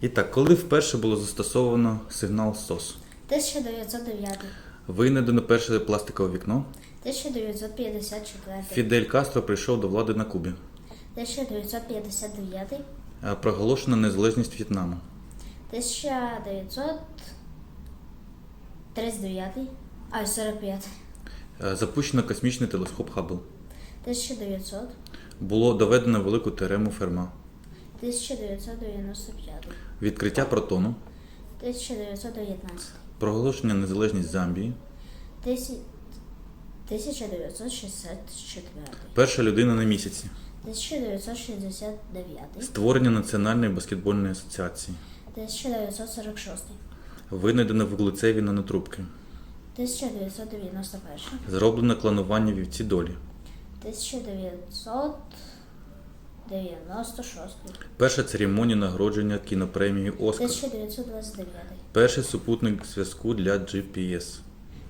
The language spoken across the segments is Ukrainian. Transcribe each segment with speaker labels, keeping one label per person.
Speaker 1: І так, коли вперше було застосовано сигнал СОС?
Speaker 2: 1909,
Speaker 1: Винайдено перше пластикове вікно.
Speaker 2: 1954,
Speaker 1: Фідель Кастро прийшов до влади на Кубі.
Speaker 2: 1959,
Speaker 1: Е, Проголошена незалежність В'єтнаму.
Speaker 2: 1939, а 45,
Speaker 1: Е, Запущено космічний телескоп Хаббл.
Speaker 2: 1900,
Speaker 1: Було доведено велику теорему Ферма.
Speaker 2: 1995,
Speaker 1: Відкриття протону.
Speaker 2: 1919,
Speaker 1: Проголошення незалежність Замбії.
Speaker 2: 1964,
Speaker 1: Перша людина на місяці.
Speaker 2: 1969,
Speaker 1: Створення Національної баскетбольної асоціації.
Speaker 2: 1946,
Speaker 1: Винайдено вуглецеві нанотрубки.
Speaker 2: 1991,
Speaker 1: Зроблено клонування вівці долі.
Speaker 2: 1996,
Speaker 1: Перша церемонія нагородження кінопремії Оскар.
Speaker 2: 1929,
Speaker 1: Перший супутник зв'язку для GPS.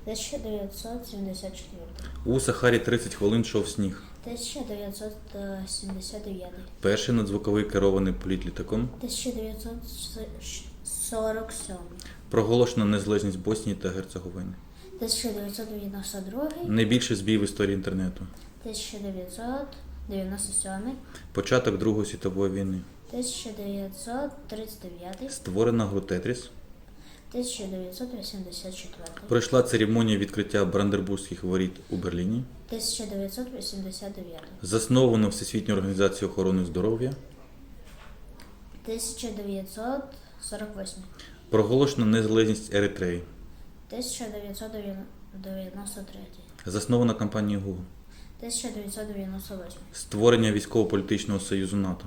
Speaker 2: 1974,
Speaker 1: У Сахарі 30 хвилин йшов сніг.
Speaker 2: 1979,
Speaker 1: Перший надзвуковий керований політ літаком.
Speaker 2: 1947,
Speaker 1: Проголошена незалежність Боснії та Герцеговини.
Speaker 2: 1992,
Speaker 1: Найбільший збій в історії інтернету.
Speaker 2: 1997,
Speaker 1: Початок Другої світової війни.
Speaker 2: 1939,
Speaker 1: Створена гру Тетріс.
Speaker 2: 1984,
Speaker 1: Пройшла церемонія відкриття Брандербурзьких воріт у Берліні.
Speaker 2: 1989,
Speaker 1: Засновано Всесвітню організацію охорони здоров'я.
Speaker 2: 1948,
Speaker 1: Проголошена незалежність Еритреї.
Speaker 2: 1993,
Speaker 1: Заснована компанія Google.
Speaker 2: 1998,
Speaker 1: Створення військово-політичного союзу НАТО.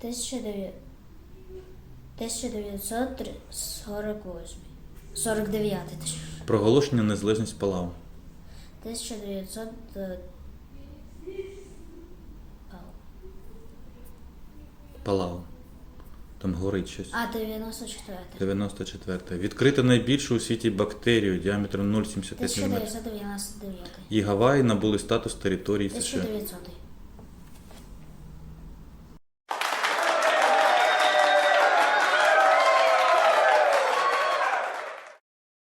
Speaker 2: 1900 1948, 49.
Speaker 1: Проголошення незалежність Палау.
Speaker 2: 1900, е,
Speaker 1: Палау. Там горить щось.
Speaker 2: а 94,
Speaker 1: 94. Відкрита найбільшу у світі бактерію діаметром 0,75 мм.
Speaker 2: 1999,
Speaker 1: І Гаваї набули статус території США.
Speaker 2: 1900,